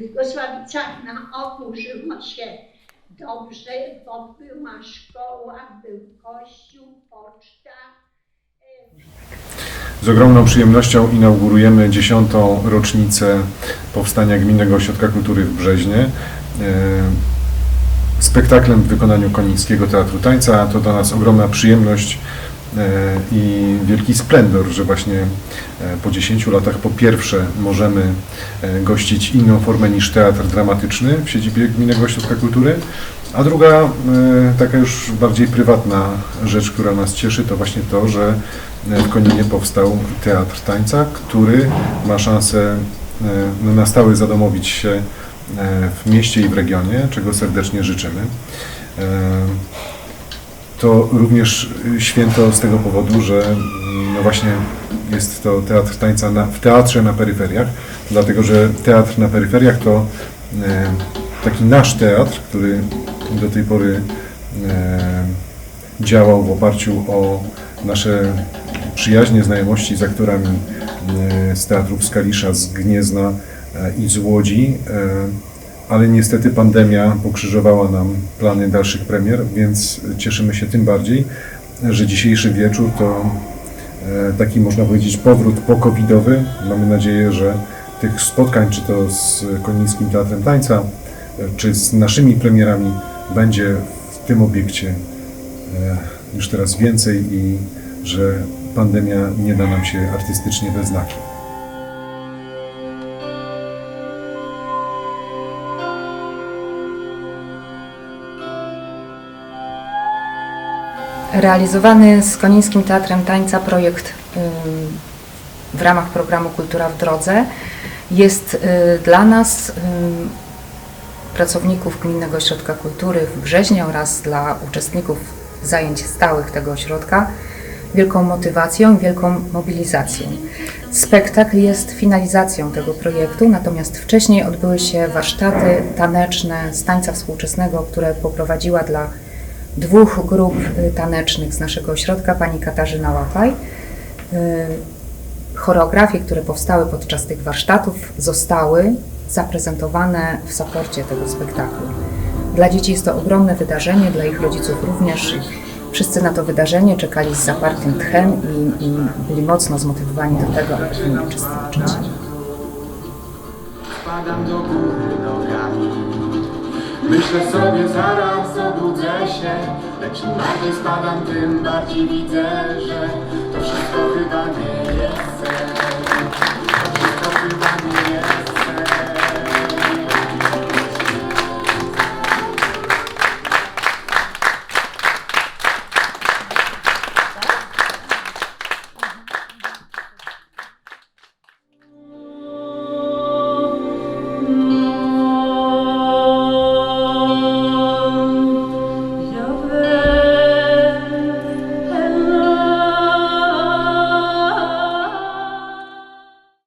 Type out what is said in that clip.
w Gosławicach na oku żyło się dobrze, bo była szkoła, był kościół, poczta. Z ogromną przyjemnością inaugurujemy dziesiątą rocznicę powstania Gminnego Ośrodka Kultury w Brzeźnie. E, Spektaklem w wykonaniu Konińskiego Teatru Tańca. To dla nas ogromna przyjemność e, i wielki splendor, że właśnie e, po 10 latach po pierwsze możemy e, gościć inną formę niż teatr dramatyczny w siedzibie Gminnego Ośrodka Kultury, a druga, e, taka już bardziej prywatna rzecz, która nas cieszy, to właśnie to, że e, w Koninie powstał Teatr Tańca, który ma szansę e, no, na stałe zadomowić się e, w mieście i w regionie, czego serdecznie życzymy. To również y, święto z tego powodu, że mm, no właśnie jest to teatr tańca na, w teatrze na peryferiach, dlatego że teatr na peryferiach to e, taki nasz teatr, który do tej pory e, działał w oparciu o nasze przyjaźnie, znajomości z aktorami z teatrów z Kalisza, z Gniezna i z Łodzi, ale niestety pandemia pokrzyżowała nam plany dalszych premier, więc cieszymy się tym bardziej, że dzisiejszy wieczór to e, taki można powiedzieć powrót po-covidowy. Mamy nadzieję, że tych spotkań, czy to z Konińskim Teatrem Tańca, e, czy z naszymi premierami będzie w tym obiekcie e, już teraz więcej i że pandemia nie da nam się artystycznie we znaki. Realizowany z Konińskim Teatrem Tańca projekt w ramach programu Kultura w Drodze jest y, dla nas, pracowników Gminnego Ośrodka Kultury w Brzeźnie oraz dla uczestników zajęć stałych tego ośrodka, wielką motywacją wielką mobilizacją. Spektakl jest finalizacją tego projektu, natomiast wcześniej odbyły się warsztaty taneczne z tańca współczesnego, które poprowadziła dla dwóch grup y, tanecznych z naszego ośrodka, pani Katarzyna Łapaj. Y, Choreografie, które powstały podczas tych warsztatów, zostały zaprezentowane w saporcie tego spektaklu. Dla dzieci jest to ogromne wydarzenie, dla ich rodziców również. Wszyscy na to wydarzenie czekali z zapartym tchem i, i byli mocno zmotywowani do tego, aby w nim uczestniczyć. Spadam do góry Myślę sobie zaraz obudzę się Lecz im bardziej spadam, tym bardziej widzę, że To wszystko chyba nie jest